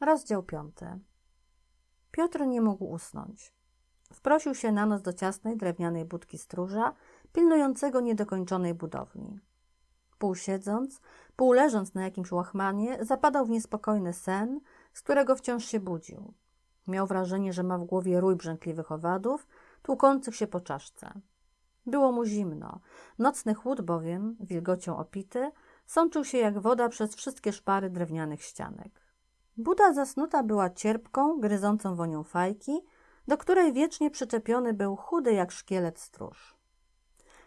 Rozdział piąty. Piotr nie mógł usnąć. Wprosił się na noc do ciasnej drewnianej budki stróża, pilnującego niedokończonej budowli. Pół siedząc, pół leżąc na jakimś łachmanie, zapadał w niespokojny sen, z którego wciąż się budził. Miał wrażenie, że ma w głowie rój brzękliwych owadów, tłukących się po czaszce. Było mu zimno. Nocny chłód bowiem, wilgocią opity, sączył się jak woda przez wszystkie szpary drewnianych ścianek. Buda zasnuta była cierpką, gryzącą wonią fajki, do której wiecznie przyczepiony był chudy jak szkielet stróż.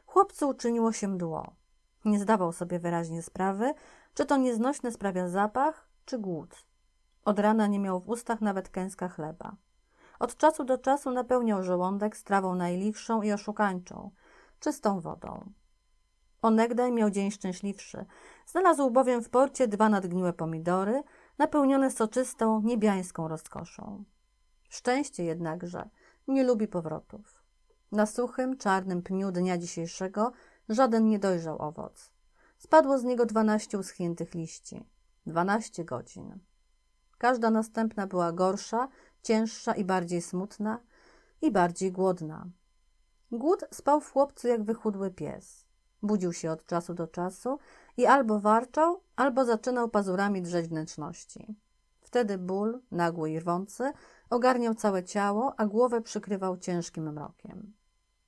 Chłopcu uczyniło się mdło. Nie zdawał sobie wyraźnie sprawy, czy to nieznośne sprawia zapach, czy głód. Od rana nie miał w ustach nawet kęska chleba. Od czasu do czasu napełniał żołądek strawą najliwszą i oszukańczą, czystą wodą. Onegdaj miał dzień szczęśliwszy. Znalazł bowiem w porcie dwa nadgniłe pomidory, napełnione soczystą, niebiańską rozkoszą. Szczęście jednakże nie lubi powrotów. Na suchym, czarnym pniu dnia dzisiejszego żaden nie dojrzał owoc. Spadło z niego dwanaście uschniętych liści. Dwanaście godzin. Każda następna była gorsza, cięższa i bardziej smutna i bardziej głodna. Głód spał w chłopcu jak wychudły pies. Budził się od czasu do czasu i albo warczał, albo zaczynał pazurami drzeć wnętrzności. Wtedy ból, nagły i rwący, ogarniał całe ciało, a głowę przykrywał ciężkim mrokiem.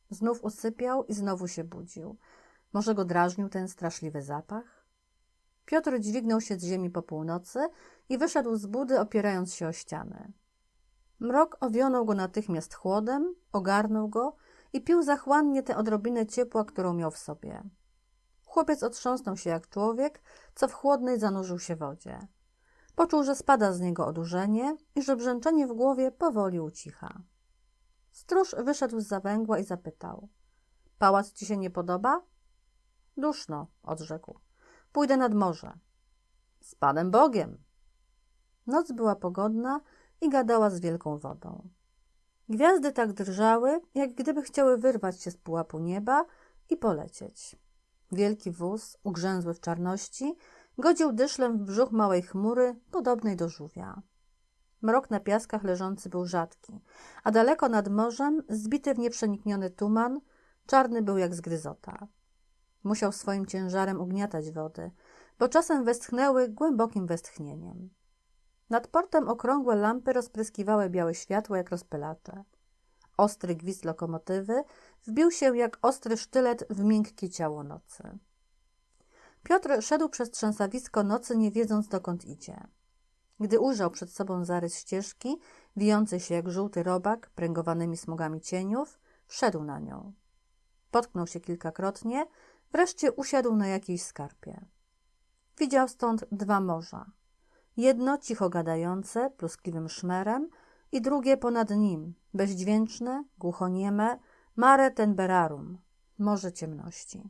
Znów usypiał i znowu się budził. Może go drażnił ten straszliwy zapach? Piotr dźwignął się z ziemi po północy i wyszedł z budy, opierając się o ścianę. Mrok owionął go natychmiast chłodem, ogarnął go i pił zachłannie tę odrobinę ciepła, którą miał w sobie. Chłopiec otrząsnął się jak człowiek, co w chłodnej zanurzył się wodzie. Poczuł, że spada z niego odurzenie i że brzęczenie w głowie powoli ucicha. Stróż wyszedł z zawęgła i zapytał. Pałac ci się nie podoba? Duszno, odrzekł. Pójdę nad morze. Z Panem Bogiem. Noc była pogodna i gadała z wielką wodą. Gwiazdy tak drżały, jak gdyby chciały wyrwać się z pułapu nieba i polecieć. Wielki wóz, ugrzęzły w czarności, godził dyszlem w brzuch małej chmury, podobnej do żółwia. Mrok na piaskach leżący był rzadki, a daleko nad morzem, zbity w nieprzenikniony tuman, czarny był jak zgryzota. Musiał swoim ciężarem ugniatać wody, bo czasem westchnęły głębokim westchnieniem. Nad portem okrągłe lampy rozpryskiwały białe światło jak rozpylacze. Ostry gwizd lokomotywy wbił się jak ostry sztylet w miękkie ciało nocy. Piotr szedł przez trzęsawisko nocy, nie wiedząc dokąd idzie. Gdy ujrzał przed sobą zarys ścieżki, wijącej się jak żółty robak, pręgowanymi smugami cieniów, wszedł na nią. Potknął się kilkakrotnie, wreszcie usiadł na jakiejś skarpie. Widział stąd dwa morza. Jedno cicho gadające, pluskliwym szmerem i drugie ponad nim, bezdźwięczne, głuchonieme, mare tenberarum, morze ciemności.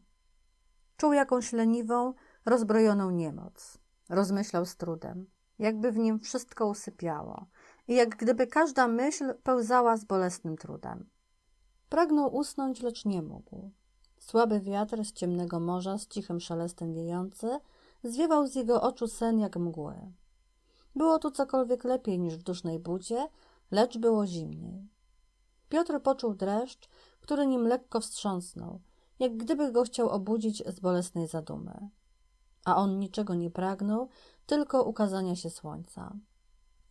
Czuł jakąś leniwą, rozbrojoną niemoc. Rozmyślał z trudem, jakby w nim wszystko usypiało i jak gdyby każda myśl pełzała z bolesnym trudem. Pragnął usnąć, lecz nie mógł. Słaby wiatr z ciemnego morza z cichym szelestem wiejący zwiewał z jego oczu sen jak mgły. Było tu cokolwiek lepiej niż w dusznej budzie, lecz było zimniej. Piotr poczuł dreszcz, który nim lekko wstrząsnął, jak gdyby go chciał obudzić z bolesnej zadumy. A on niczego nie pragnął, tylko ukazania się słońca.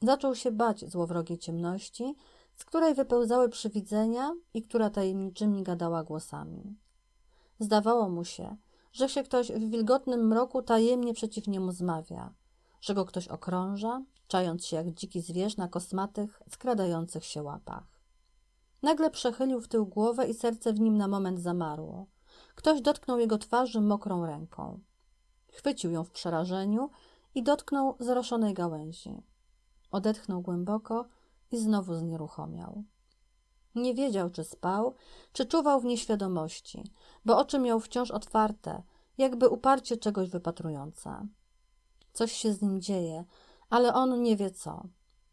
Zaczął się bać złowrogiej ciemności, z której wypełzały przywidzenia i która tajemniczymi gadała głosami. Zdawało mu się, że się ktoś w wilgotnym mroku tajemnie przeciw niemu zmawia, że go ktoś okrąża, czając się jak dziki zwierz na kosmatych, skradających się łapach. Nagle przechylił w tył głowę i serce w nim na moment zamarło. Ktoś dotknął jego twarzy mokrą ręką. Chwycił ją w przerażeniu i dotknął zroszonej gałęzi. Odetchnął głęboko i znowu znieruchomiał. Nie wiedział, czy spał, czy czuwał w nieświadomości, bo oczy miał wciąż otwarte, jakby uparcie czegoś wypatrujące. Coś się z nim dzieje, ale on nie wie co.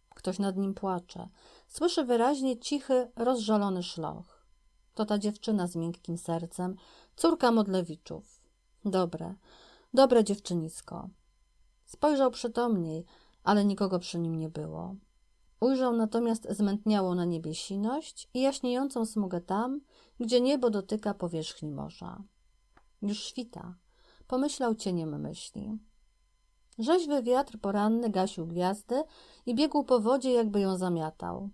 Ktoś nad nim płacze. Słyszy wyraźnie cichy, rozżalony szloch. To ta dziewczyna z miękkim sercem, córka Modlewiczów. Dobre, dobre dziewczynisko. Spojrzał przytomniej, ale nikogo przy nim nie było. Ujrzał natomiast zmętniałą na niebie siność i jaśniejącą smugę tam, gdzie niebo dotyka powierzchni morza. Już świta, pomyślał cieniem myśli. Rzeźwy wiatr poranny gasił gwiazdy i biegł po wodzie, jakby ją zamiatał.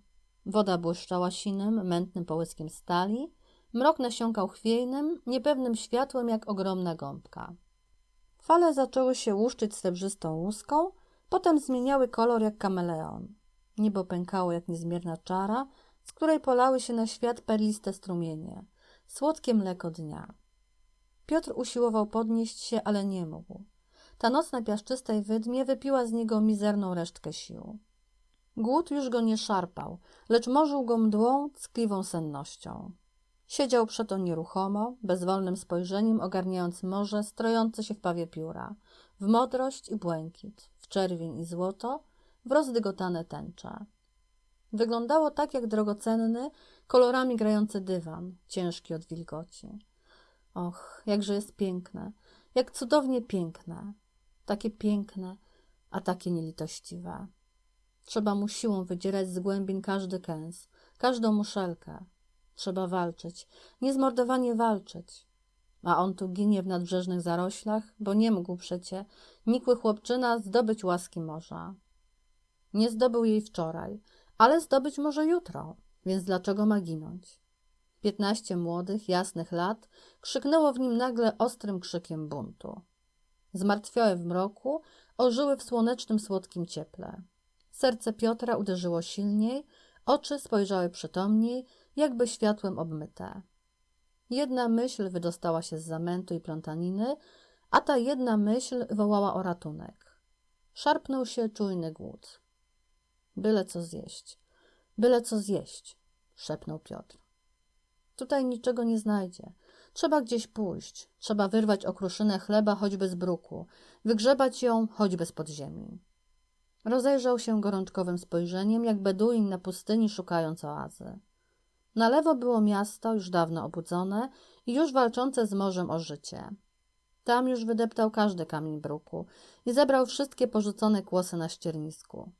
Woda błyszczała sinem, mętnym połyskiem stali, mrok nasiąkał chwiejnym, niepewnym światłem jak ogromna gąbka. Fale zaczęły się łuszczyć srebrzystą łuską, potem zmieniały kolor jak kameleon. Niebo pękało jak niezmierna czara, z której polały się na świat perliste strumienie, słodkie mleko dnia. Piotr usiłował podnieść się, ale nie mógł. Ta noc na piaszczystej wydmie wypiła z niego mizerną resztkę sił. Głód już go nie szarpał, lecz morzył go mdłą, ckliwą sennością. Siedział przeto nieruchomo, bezwolnym spojrzeniem ogarniając morze strojące się w pawie pióra, w modrość i błękit, w czerwień i złoto, w rozdygotane tęcze. Wyglądało tak jak drogocenny, kolorami grający dywan, ciężki od wilgoci. Och, jakże jest piękne, jak cudownie piękne, takie piękne, a takie nielitościwe. Trzeba mu siłą wydzierać z głębin każdy kęs, każdą muszelkę. Trzeba walczyć, niezmordowanie walczyć. A on tu ginie w nadbrzeżnych zaroślach, bo nie mógł przecie, nikły chłopczyna, zdobyć łaski morza. Nie zdobył jej wczoraj, ale zdobyć może jutro, więc dlaczego ma ginąć? Piętnaście młodych, jasnych lat krzyknęło w nim nagle ostrym krzykiem buntu. Zmartwiałe w mroku, ożyły w słonecznym, słodkim cieple. Serce Piotra uderzyło silniej, oczy spojrzały przytomniej, jakby światłem obmyte. Jedna myśl wydostała się z zamętu i plątaniny, a ta jedna myśl wołała o ratunek. Szarpnął się czujny głód. Byle co zjeść, byle co zjeść, szepnął Piotr. Tutaj niczego nie znajdzie. Trzeba gdzieś pójść, trzeba wyrwać okruszynę chleba choćby z bruku, wygrzebać ją choćby z podziemi. Rozejrzał się gorączkowym spojrzeniem, jak beduin na pustyni szukając oazy. Na lewo było miasto, już dawno obudzone i już walczące z morzem o życie. Tam już wydeptał każdy kamień bruku i zebrał wszystkie porzucone kłosy na ściernisku.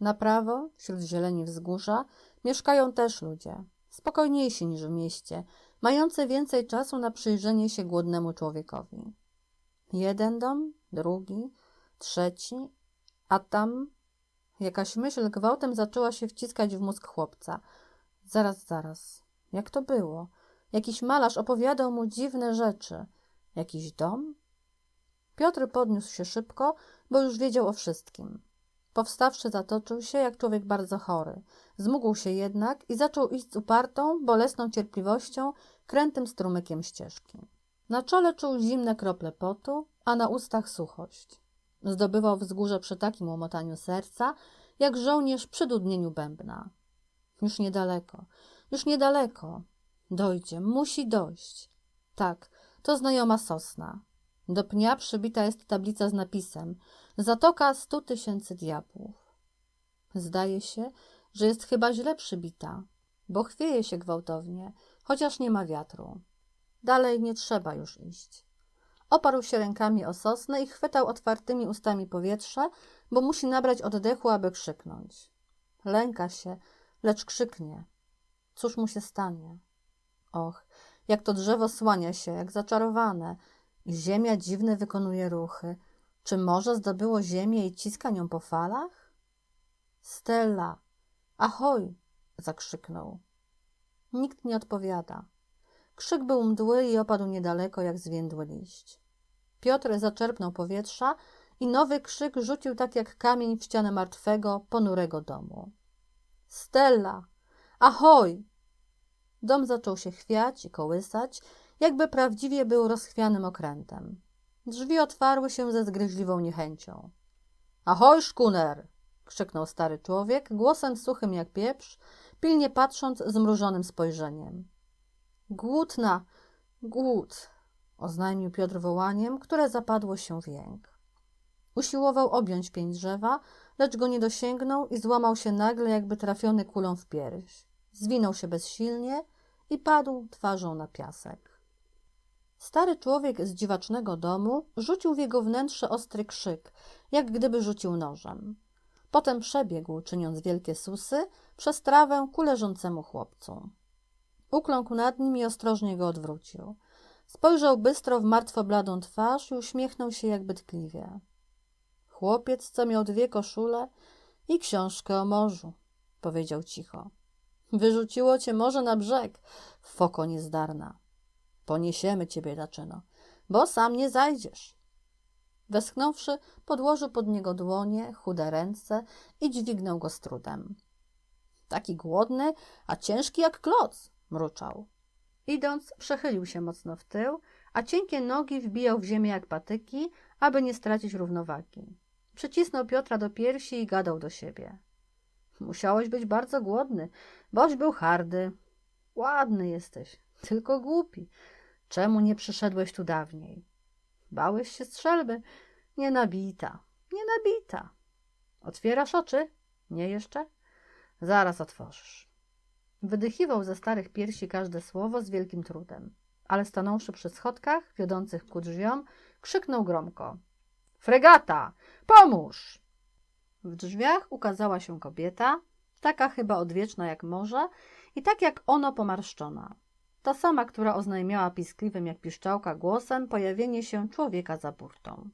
Na prawo, wśród zieleni wzgórza, mieszkają też ludzie, spokojniejsi niż w mieście, mający więcej czasu na przyjrzenie się głodnemu człowiekowi. Jeden dom, drugi, trzeci, a tam jakaś myśl gwałtem zaczęła się wciskać w mózg chłopca. Zaraz, zaraz. Jak to było? Jakiś malarz opowiadał mu dziwne rzeczy. Jakiś dom? Piotr podniósł się szybko, bo już wiedział o wszystkim. Powstawszy, zatoczył się jak człowiek bardzo chory. Zmógł się jednak i zaczął iść z upartą, bolesną cierpliwością, krętym strumykiem ścieżki. Na czole czuł zimne krople potu, a na ustach suchość. Zdobywał wzgórze przy takim łomotaniu serca, jak żołnierz przy dudnieniu bębna. Już niedaleko, już niedaleko. Dojdzie, musi dojść. Tak, to znajoma sosna. Do pnia przybita jest tablica z napisem Zatoka stu tysięcy diabłów. Zdaje się, że jest chyba źle przybita, bo chwieje się gwałtownie, chociaż nie ma wiatru. Dalej nie trzeba już iść. Oparł się rękami o sosnę i chwytał otwartymi ustami powietrze, bo musi nabrać oddechu, aby krzyknąć. Lęka się, lecz krzyknie. Cóż mu się stanie? Och, jak to drzewo słania się, jak zaczarowane. Ziemia dziwne wykonuje ruchy. Czy morze zdobyło ziemię i ciska nią po falach? Stella! Ahoj! zakrzyknął. Nikt nie odpowiada. Krzyk był mdły i opadł niedaleko, jak zwiędły liść. Piotr zaczerpnął powietrza i nowy krzyk rzucił tak jak kamień w ścianę martwego, ponurego domu. Stella! Ahoj! Dom zaczął się chwiać i kołysać, jakby prawdziwie był rozchwianym okrętem. Drzwi otwarły się ze zgryźliwą niechęcią. Ahoj, szkuner! krzyknął stary człowiek, głosem suchym jak pieprz, pilnie patrząc zmrużonym spojrzeniem. Głódna, głód, oznajmił Piotr wołaniem, które zapadło się w jęk. Usiłował objąć pień drzewa, lecz go nie dosięgnął i złamał się nagle, jakby trafiony kulą w pierś. Zwinął się bezsilnie i padł twarzą na piasek. Stary człowiek z dziwacznego domu rzucił w jego wnętrze ostry krzyk, jak gdyby rzucił nożem. Potem przebiegł, czyniąc wielkie susy, przez trawę ku leżącemu chłopcu. Ukląkł nad nim i ostrożnie go odwrócił. Spojrzał bystro w martwo bladą twarz i uśmiechnął się jakby tkliwie. Chłopiec, co miał dwie koszule i książkę o morzu, powiedział cicho. Wyrzuciło cię morze na brzeg, foko niezdarna. Poniesiemy cię, biedaczyno, bo sam nie zajdziesz. Westchnąwszy, podłożył pod niego dłonie, chude ręce i dźwignął go z trudem. Taki głodny, a ciężki jak kloc, mruczał. Idąc, przechylił się mocno w tył, a cienkie nogi wbijał w ziemię jak patyki, aby nie stracić równowagi. Przycisnął Piotra do piersi i gadał do siebie. Musiałeś być bardzo głodny, boś był hardy. Ładny jesteś, tylko głupi. Czemu nie przyszedłeś tu dawniej? Bałeś się strzelby? Nie nabita, nie nabita. Otwierasz oczy? Nie jeszcze? Zaraz otworzysz. Wydychiwał ze starych piersi każde słowo z wielkim trudem, ale stanąwszy przy schodkach wiodących ku drzwiom, krzyknął gromko. Fregata! Pomóż! W drzwiach ukazała się kobieta, taka chyba odwieczna jak morze i tak jak ono pomarszczona. Ta sama, która oznajmiała piskliwym jak piszczałka głosem pojawienie się człowieka za burtą.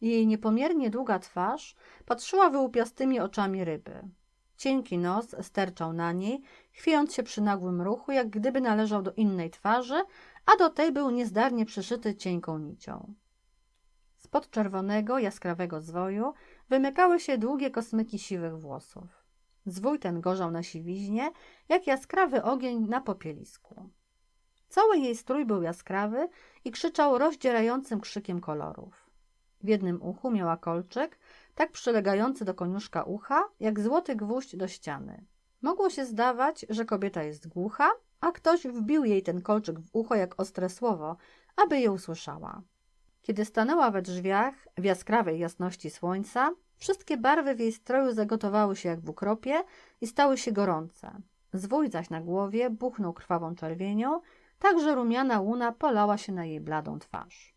Jej niepomiernie długa twarz patrzyła wyłupiastymi oczami ryby. Cienki nos sterczał na niej, chwiejąc się przy nagłym ruchu, jak gdyby należał do innej twarzy, a do tej był niezdarnie przyszyty cienką nicią. Spod czerwonego, jaskrawego zwoju wymykały się długie kosmyki siwych włosów. Zwój ten gorzał na siwiźnie, jak jaskrawy ogień na popielisku. Cały jej strój był jaskrawy i krzyczał rozdzierającym krzykiem kolorów. W jednym uchu miała kolczyk, tak przylegający do koniuszka ucha, jak złoty gwóźdź do ściany. Mogło się zdawać, że kobieta jest głucha, a ktoś wbił jej ten kolczyk w ucho jak ostre słowo, aby je usłyszała. Kiedy stanęła we drzwiach, w jaskrawej jasności słońca, wszystkie barwy w jej stroju zagotowały się jak w ukropie i stały się gorące. Zwój zaś na głowie buchnął krwawą czerwienią, tak że rumiana łuna polała się na jej bladą twarz.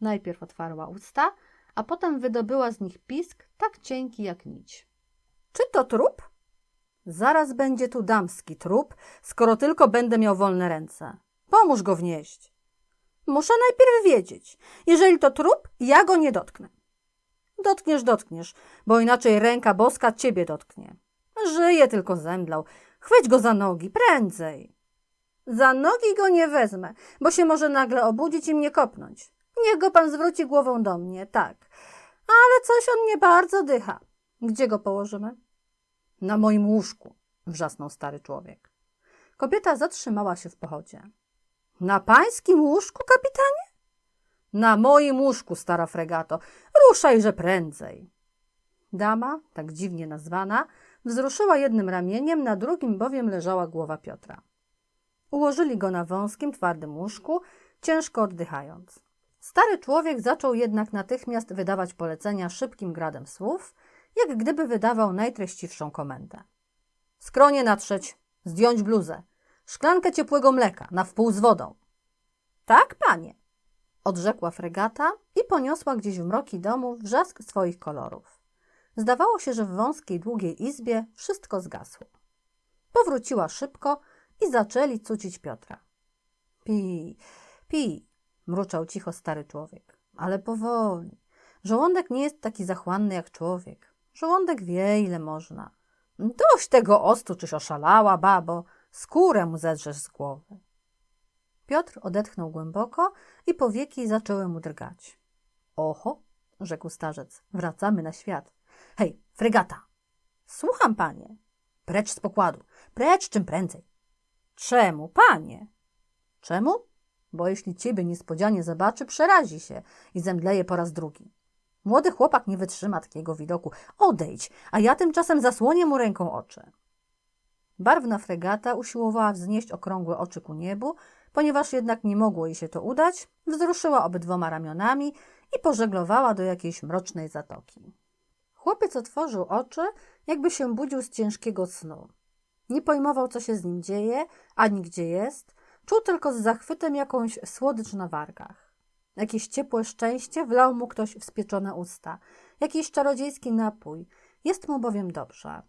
Najpierw otwarła usta, a potem wydobyła z nich pisk tak cienki jak nić. Czy to trup? Zaraz będzie tu damski trup, skoro tylko będę miał wolne ręce. Pomóż go wnieść. Muszę najpierw wiedzieć. Jeżeli to trup, ja go nie dotknę. Dotkniesz, dotkniesz, bo inaczej ręka boska ciebie dotknie. Żyje tylko zemdlał. Chwyć go za nogi, prędzej. Za nogi go nie wezmę, bo się może nagle obudzić i mnie kopnąć. Niech go pan zwróci głową do mnie, tak. Ale coś on nie bardzo dycha. Gdzie go położymy? Na moim łóżku, wrzasnął stary człowiek. Kobieta zatrzymała się w pochodzie. Na pańskim łóżku, kapitanie? Na moim łóżku, stara fregato. Ruszajże prędzej. Dama, tak dziwnie nazwana, wzruszyła jednym ramieniem, na drugim bowiem leżała głowa Piotra. Ułożyli go na wąskim, twardym łóżku, ciężko oddychając. Stary człowiek zaczął jednak natychmiast wydawać polecenia szybkim gradem słów, jak gdyby wydawał najtreściwszą komendę. Skronie natrzeć, zdjąć bluzę, szklankę ciepłego mleka, na wpół z wodą. Tak, panie, odrzekła fregata i poniosła gdzieś w mroki domu wrzask swoich kolorów. Zdawało się, że w wąskiej, długiej izbie wszystko zgasło. Powróciła szybko i zaczęli cucić Piotra. Pi, pi, mruczał cicho stary człowiek, ale powoli. Żołądek nie jest taki zachłanny jak człowiek. Żołądek wie, ile można. Dość tego ostu, czyś oszalała, babo, skórę mu zedrzesz z głowy. Piotr odetchnął głęboko i powieki zaczęły mu drgać. Oho, rzekł starzec, wracamy na świat. Hej, fregata! Słucham, panie. Precz z pokładu, precz czym prędzej. Czemu, panie? Czemu? Bo jeśli ciebie niespodzianie zobaczy, przerazi się i zemdleje po raz drugi. Młody chłopak nie wytrzyma takiego widoku. Odejdź, a ja tymczasem zasłonię mu ręką oczy. Barwna fregata usiłowała wznieść okrągłe oczy ku niebu, ponieważ jednak nie mogło jej się to udać, wzruszyła obydwoma ramionami i pożeglowała do jakiejś mrocznej zatoki. Chłopiec otworzył oczy, jakby się budził z ciężkiego snu. Nie pojmował, co się z nim dzieje, ani gdzie jest, czuł tylko z zachwytem jakąś słodycz na wargach. Jakieś ciepłe szczęście wlał mu ktoś w spieczone usta, jakiś czarodziejski napój, Jest mu bowiem dobrze.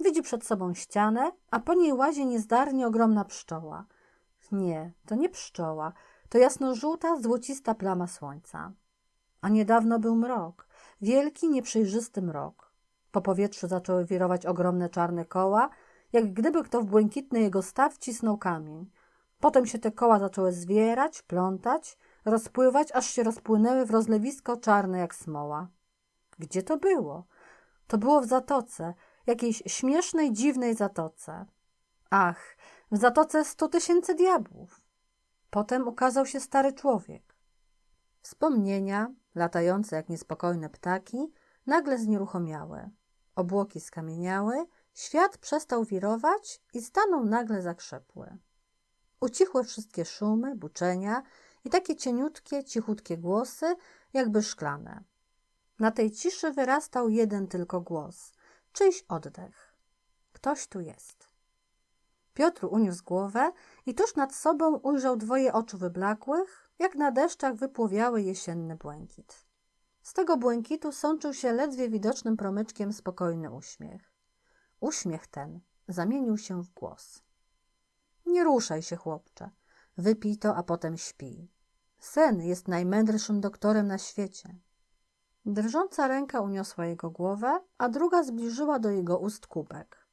Widzi przed sobą ścianę, a po niej łazi niezdarnie ogromna pszczoła. Nie, to nie pszczoła, to jasnożółta, złocista plama słońca. A niedawno był mrok, wielki, nieprzejrzysty mrok. Po powietrzu zaczęły wirować ogromne czarne koła, jak gdyby kto w błękitny jego staw wcisnął kamień. Potem się te koła zaczęły zwierać, plątać, rozpływać, aż się rozpłynęły w rozlewisko czarne jak smoła. Gdzie to było? To było w zatoce, jakiejś śmiesznej, dziwnej zatoce. Ach, w zatoce sto tysięcy diabłów. Potem ukazał się stary człowiek. Wspomnienia, latające jak niespokojne ptaki, nagle znieruchomiały. Obłoki skamieniały, świat przestał wirować i stanął nagle zakrzepły. Ucichły wszystkie szumy, buczenia i takie cieniutkie, cichutkie głosy, jakby szklane. Na tej ciszy wyrastał jeden tylko głos, czyjś oddech. Ktoś tu jest. Piotr uniósł głowę i tuż nad sobą ujrzał dwoje oczu wyblakłych, jak na deszczach wypłowiały jesienny błękit. Z tego błękitu sączył się ledwie widocznym promyczkiem spokojny uśmiech. Uśmiech ten zamienił się w głos. Nie ruszaj się, chłopcze. Wypij to, a potem śpi. Sen jest najmędrszym doktorem na świecie. Drżąca ręka uniosła jego głowę, a druga zbliżyła do jego ust kubek.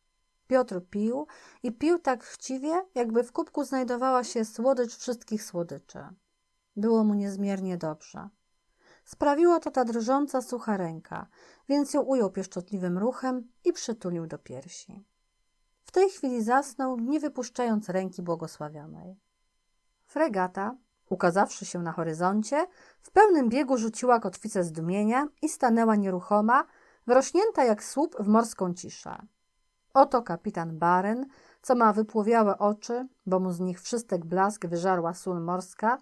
Piotr pił i pił tak chciwie, jakby w kubku znajdowała się słodycz wszystkich słodyczy. Było mu niezmiernie dobrze. Sprawiła to ta drżąca, sucha ręka, więc ją ujął pieszczotliwym ruchem i przytulił do piersi. W tej chwili zasnął, nie wypuszczając ręki błogosławionej. Fregata, ukazawszy się na horyzoncie, w pełnym biegu rzuciła kotwicę zdumienia i stanęła nieruchoma, wrośnięta jak słup w morską ciszę. Oto kapitan Baren, co ma wypłowiałe oczy, bo mu z nich wszystek blask wyżarła sól morska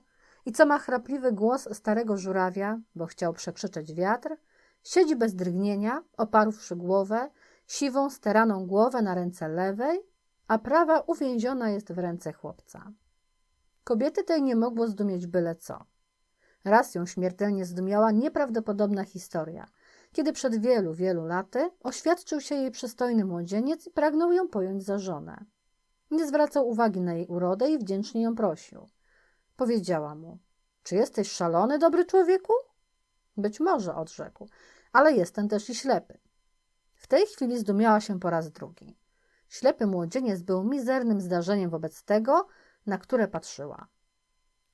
i co ma chrapliwy głos starego żurawia, bo chciał przekrzyczeć wiatr, siedzi bez drgnienia, oparłszy głowę, siwą, steraną głowę na ręce lewej, a prawa uwięziona jest w ręce chłopca. Kobiety tej nie mogło zdumieć byle co. Raz ją śmiertelnie zdumiała nieprawdopodobna historia, kiedy przed wielu, wielu laty oświadczył się jej przystojny młodzieniec i pragnął ją pojąć za żonę. Nie zwracał uwagi na jej urodę i wdzięcznie ją prosił. Powiedziała mu: Czy jesteś szalony, dobry człowieku? Być może, odrzekł, ale jestem też i ślepy. W tej chwili zdumiała się po raz drugi. Ślepy młodzieniec był mizernym zdarzeniem wobec tego, na które patrzyła.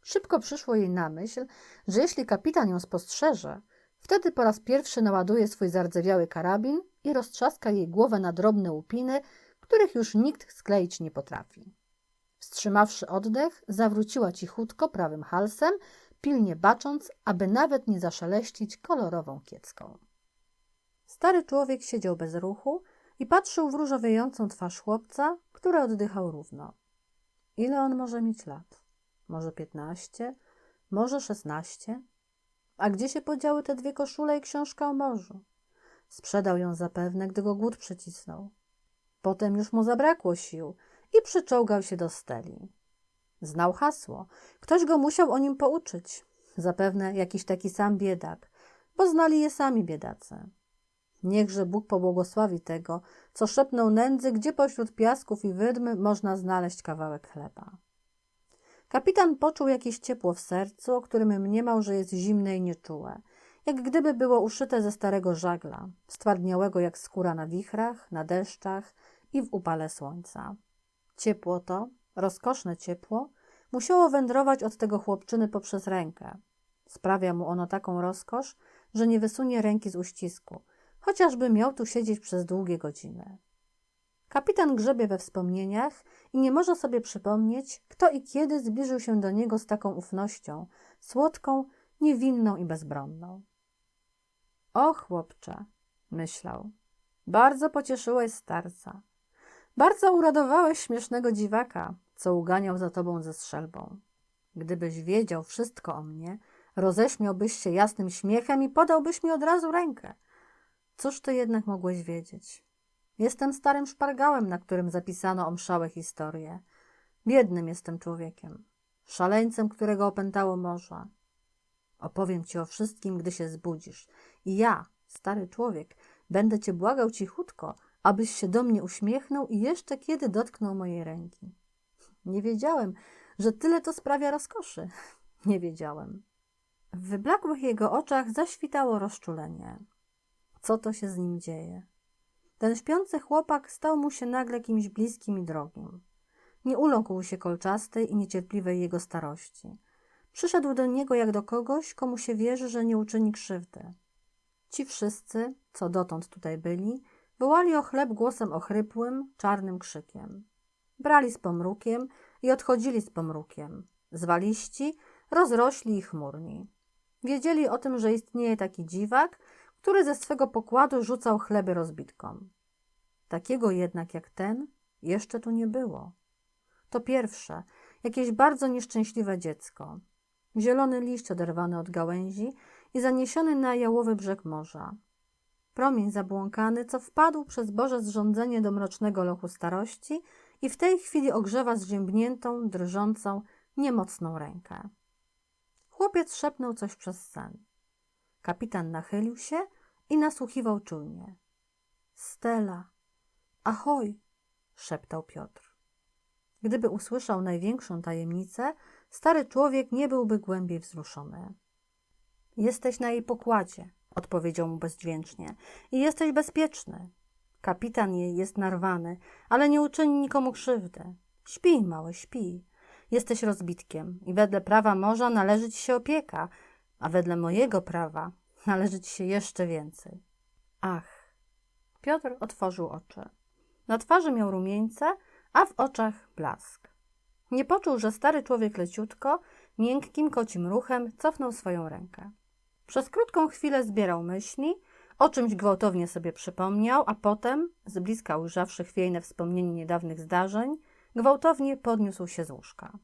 Szybko przyszło jej na myśl, że jeśli kapitan ją spostrzeże, wtedy po raz pierwszy naładuje swój zardzewiały karabin i roztrzaska jej głowę na drobne łupiny, których już nikt skleić nie potrafi. Wstrzymawszy oddech, zawróciła cichutko prawym halsem, pilnie bacząc, aby nawet nie zaszeleścić kolorową kiecką. Stary człowiek siedział bez ruchu i patrzył w różowiejącą twarz chłopca, który oddychał równo. Ile on może mieć lat? Może piętnaście? Może szesnaście? A gdzie się podziały te dwie koszule i książka o morzu? Sprzedał ją zapewne, gdy go głód przycisnął. Potem już mu zabrakło sił i przyczołgał się do steli. Znał hasło. Ktoś go musiał o nim pouczyć. Zapewne jakiś taki sam biedak, bo znali je sami biedacy. Niechże Bóg pobłogosławi tego, co szepnął nędzy, gdzie pośród piasków i wydmy można znaleźć kawałek chleba. Kapitan poczuł jakieś ciepło w sercu, o którym mniemał, że jest zimne i nieczułe, jak gdyby było uszyte ze starego żagla, stwardniałego jak skóra na wichrach, na deszczach i w upale słońca. Ciepło to, rozkoszne ciepło, musiało wędrować od tego chłopczyny poprzez rękę. Sprawia mu ono taką rozkosz, że nie wysunie ręki z uścisku, chociażby miał tu siedzieć przez długie godziny. Kapitan grzebie we wspomnieniach i nie może sobie przypomnieć, kto i kiedy zbliżył się do niego z taką ufnością, słodką, niewinną i bezbronną. O chłopcze, myślał, bardzo pocieszyłeś starca. Bardzo uradowałeś śmiesznego dziwaka, co uganiał za tobą ze strzelbą. Gdybyś wiedział wszystko o mnie, roześmiałbyś się jasnym śmiechem i podałbyś mi od razu rękę. Cóż ty jednak mogłeś wiedzieć? Jestem starym szpargałem, na którym zapisano omszałe historie. Biednym jestem człowiekiem, szaleńcem, którego opętało morza. Opowiem ci o wszystkim, gdy się zbudzisz. I ja, stary człowiek, Będę cię błagał cichutko, abyś się do mnie uśmiechnął i jeszcze kiedy dotknął mojej ręki. Nie wiedziałem, że tyle to sprawia rozkoszy. Nie wiedziałem. W wyblakłych jego oczach zaświtało rozczulenie. Co to się z nim dzieje? Ten śpiący chłopak stał mu się nagle kimś bliskim i drogim. Nie uląkł się kolczastej i niecierpliwej jego starości. Przyszedł do niego jak do kogoś, komu się wierzy, że nie uczyni krzywdy. Ci wszyscy, co dotąd tutaj byli, wołali o chleb głosem ochrypłym, czarnym krzykiem. Brali z pomrukiem i odchodzili z pomrukiem. Zwaliści, rozrośli i chmurni. Wiedzieli o tym, że istnieje taki dziwak, który ze swego pokładu rzucał chleby rozbitkom. Takiego jednak jak ten jeszcze tu nie było. To pierwsze, jakieś bardzo nieszczęśliwe dziecko. Zielony liść oderwany od gałęzi i zaniesiony na jałowy brzeg morza. Promień zabłąkany, co wpadł przez Boże zrządzenie do mrocznego lochu starości i w tej chwili ogrzewa zziębniętą, drżącą, niemocną rękę. Chłopiec szepnął coś przez sen. Kapitan nachylił się i nasłuchiwał czujnie. Stella, ahoj, szeptał Piotr. Gdyby usłyszał największą tajemnicę, stary człowiek nie byłby głębiej wzruszony. Jesteś na jej pokładzie, odpowiedział mu bezdźwięcznie, i jesteś bezpieczny. Kapitan jest narwany, ale nie uczyni nikomu krzywdy. Śpij, mały, śpij. Jesteś rozbitkiem i wedle prawa morza należy ci się opieka, a wedle mojego prawa należy ci się jeszcze więcej. Ach. Piotr otworzył oczy. Na twarzy miał rumieńce, a w oczach blask. Nie poczuł, że stary człowiek leciutko, miękkim kocim ruchem cofnął swoją rękę. Przez krótką chwilę zbierał myśli, o czymś gwałtownie sobie przypomniał, a potem, z bliska ujrzawszy chwiejne wspomnienie niedawnych zdarzeń, gwałtownie podniósł się z łóżka.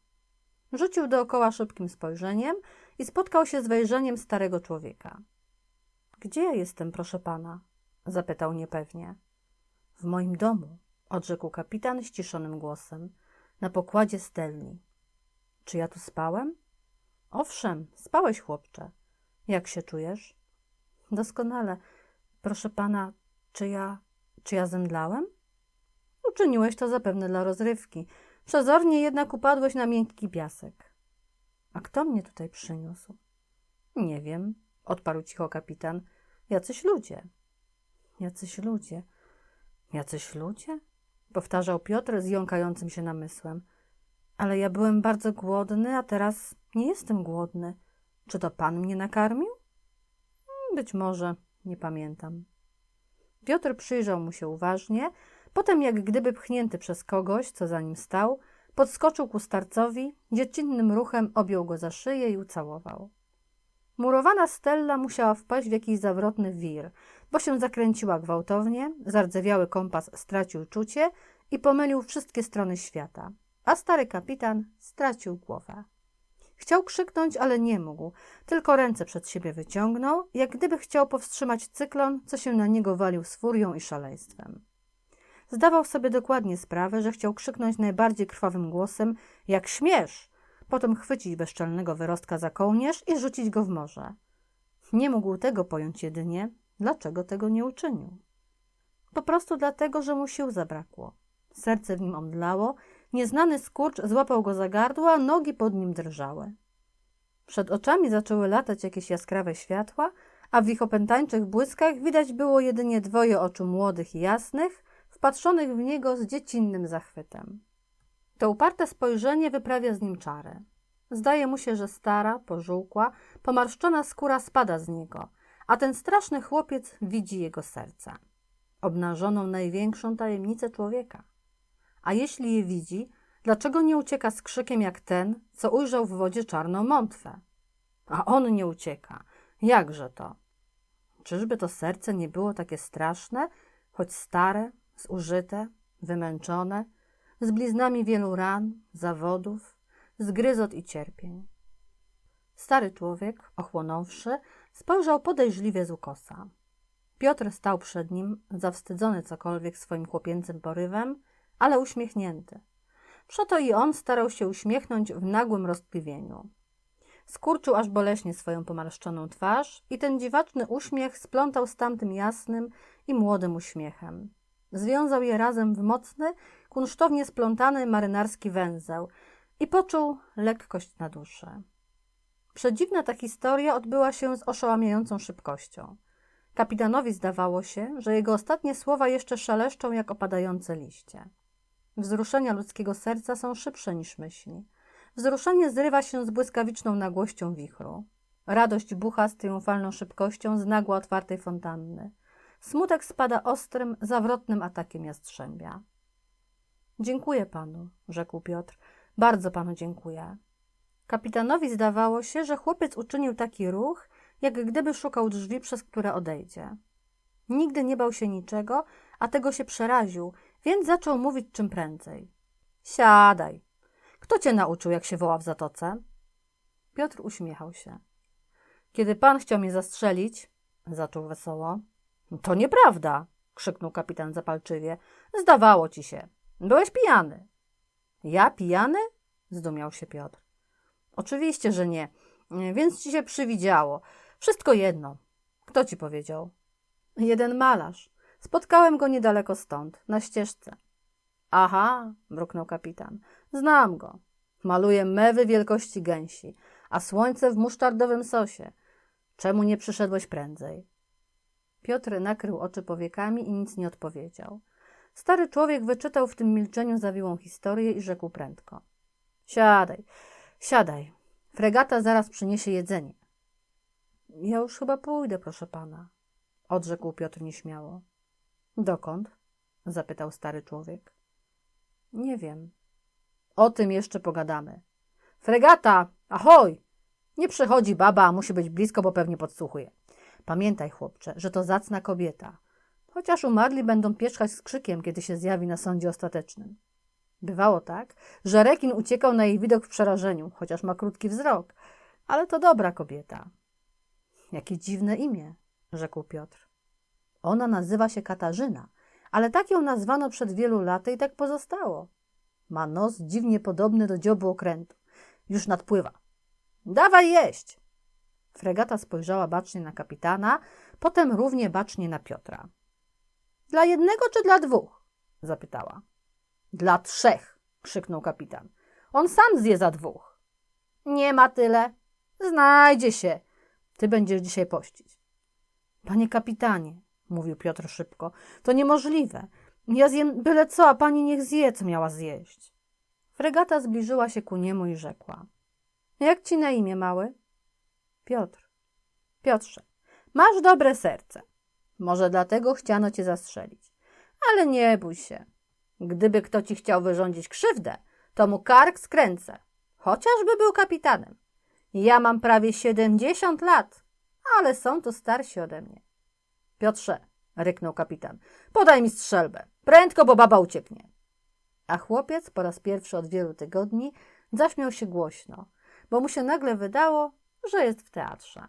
Rzucił dookoła szybkim spojrzeniem i spotkał się z wejrzeniem starego człowieka. Gdzie ja jestem, proszę pana? zapytał niepewnie. W moim domu, odrzekł kapitan ściszonym głosem, na pokładzie stelni. Czy ja tu spałem? Owszem, spałeś, chłopcze. Jak się czujesz? Doskonale. Proszę pana, czy ja, czy ja zemdlałem? Uczyniłeś to zapewne dla rozrywki. Przezornie jednak upadłeś na miękki piasek. A kto mnie tutaj przyniósł? Nie wiem, odparł cicho kapitan. Jacyś ludzie. Jacyś ludzie. Jacyś ludzie? Powtarzał Piotr z jąkającym się namysłem. Ale ja byłem bardzo głodny, a teraz nie jestem głodny. Czy to pan mnie nakarmił? Być może, nie pamiętam. Piotr przyjrzał mu się uważnie, potem jak gdyby pchnięty przez kogoś, co za nim stał, podskoczył ku starcowi, dziecinnym ruchem objął go za szyję i ucałował. Murowana stella musiała wpaść w jakiś zawrotny wir, bo się zakręciła gwałtownie, zardzewiały kompas stracił czucie i pomylił wszystkie strony świata, a stary kapitan stracił głowę. Chciał krzyknąć, ale nie mógł, tylko ręce przed siebie wyciągnął, jak gdyby chciał powstrzymać cyklon, co się na niego walił z furią i szaleństwem. Zdawał sobie dokładnie sprawę, że chciał krzyknąć najbardziej krwawym głosem, jak śmiesz, potem chwycić bezczelnego wyrostka za kołnierz i rzucić go w morze. Nie mógł tego pojąć jedynie, dlaczego tego nie uczynił. Po prostu dlatego, że mu sił zabrakło. Serce w nim omdlało, nieznany skurcz złapał go za gardło, a nogi pod nim drżały. Przed oczami zaczęły latać jakieś jaskrawe światła, a w ich opętańczych błyskach widać było jedynie dwoje oczu młodych i jasnych, wpatrzonych w niego z dziecinnym zachwytem. To uparte spojrzenie wyprawia z nim czary. Zdaje mu się, że stara, pożółkła, pomarszczona skóra spada z niego, a ten straszny chłopiec widzi jego serce. Obnażoną największą tajemnicę człowieka. A jeśli je widzi, dlaczego nie ucieka z krzykiem jak ten, co ujrzał w wodzie czarną mątwę? A on nie ucieka. Jakże to? Czyżby to serce nie było takie straszne, choć stare, zużyte, wymęczone, z bliznami wielu ran, zawodów, zgryzot i cierpień. Stary człowiek, ochłonąwszy, spojrzał podejrzliwie z ukosa. Piotr stał przed nim, zawstydzony cokolwiek swoim chłopięcym porywem, ale uśmiechnięty. Przeto i on starał się uśmiechnąć w nagłym roztpliwieniu. Skurczył aż boleśnie swoją pomarszczoną twarz i ten dziwaczny uśmiech splątał z tamtym jasnym i młodym uśmiechem. Związał je razem w mocny, kunsztownie splątany marynarski węzeł i poczuł lekkość na duszy. Przedziwna ta historia odbyła się z oszałamiającą szybkością. Kapitanowi zdawało się, że jego ostatnie słowa jeszcze szeleszczą jak opadające liście. Wzruszenia ludzkiego serca są szybsze niż myśli. Wzruszenie zrywa się z błyskawiczną nagłością wichru. Radość bucha z triumfalną szybkością z nagła otwartej fontanny. Smutek spada ostrym, zawrotnym atakiem jastrzębia. Dziękuję panu, rzekł Piotr. Bardzo panu dziękuję. Kapitanowi zdawało się, że chłopiec uczynił taki ruch, jak gdyby szukał drzwi, przez które odejdzie. Nigdy nie bał się niczego, a tego się przeraził, więc zaczął mówić czym prędzej. Siadaj. Kto cię nauczył, jak się woła w zatoce? Piotr uśmiechał się. Kiedy pan chciał mnie zastrzelić, zaczął wesoło. To nieprawda, krzyknął kapitan zapalczywie. Zdawało ci się. Byłeś pijany. Ja pijany? zdumiał się Piotr. Oczywiście, że nie, więc ci się przywidziało. Wszystko jedno. Kto ci powiedział? Jeden malarz. Spotkałem go niedaleko stąd, na ścieżce. Aha, mruknął kapitan. Znam go. Maluje mewy wielkości gęsi, a słońce w musztardowym sosie. Czemu nie przyszedłeś prędzej? Piotr nakrył oczy powiekami i nic nie odpowiedział. Stary człowiek wyczytał w tym milczeniu zawiłą historię i rzekł prędko. Siadaj, siadaj. Fregata zaraz przyniesie jedzenie. Ja już chyba pójdę, proszę pana, odrzekł Piotr nieśmiało. Dokąd? zapytał stary człowiek. Nie wiem. O tym jeszcze pogadamy. Fregata! Ahoj! Nie przychodzi baba, a musi być blisko, bo pewnie podsłuchuje. Pamiętaj, chłopcze, że to zacna kobieta. Chociaż umarli będą pieszkać z krzykiem, kiedy się zjawi na sądzie ostatecznym. Bywało tak, że rekin uciekał na jej widok w przerażeniu, chociaż ma krótki wzrok, ale to dobra kobieta. Jakie dziwne imię, rzekł Piotr. Ona nazywa się Katarzyna, ale tak ją nazwano przed wielu laty i tak pozostało. Ma nos dziwnie podobny do dziobu okrętu. Już nadpływa. Dawaj jeść! Fregata spojrzała bacznie na kapitana, potem równie bacznie na Piotra. Dla jednego czy dla dwóch? zapytała. Dla trzech, krzyknął kapitan. On sam zje za dwóch. Nie ma tyle. Znajdzie się. Ty będziesz dzisiaj pościć. Panie kapitanie, mówił Piotr szybko, to niemożliwe. Ja zjem byle co, a pani niech zje, co miała zjeść. Fregata zbliżyła się ku niemu i rzekła. Jak ci na imię, mały? Piotr. Piotrze, masz dobre serce. Może dlatego chciano cię zastrzelić. Ale nie bój się. Gdyby kto ci chciał wyrządzić krzywdę, to mu kark skręcę. Chociażby był kapitanem. Ja mam prawie siedemdziesiąt lat, ale są tu starsi ode mnie. Piotrze, ryknął kapitan, podaj mi strzelbę. Prędko, bo baba ucieknie. A chłopiec po raz pierwszy od wielu tygodni zaśmiał się głośno, bo mu się nagle wydało, że jest w teatrze.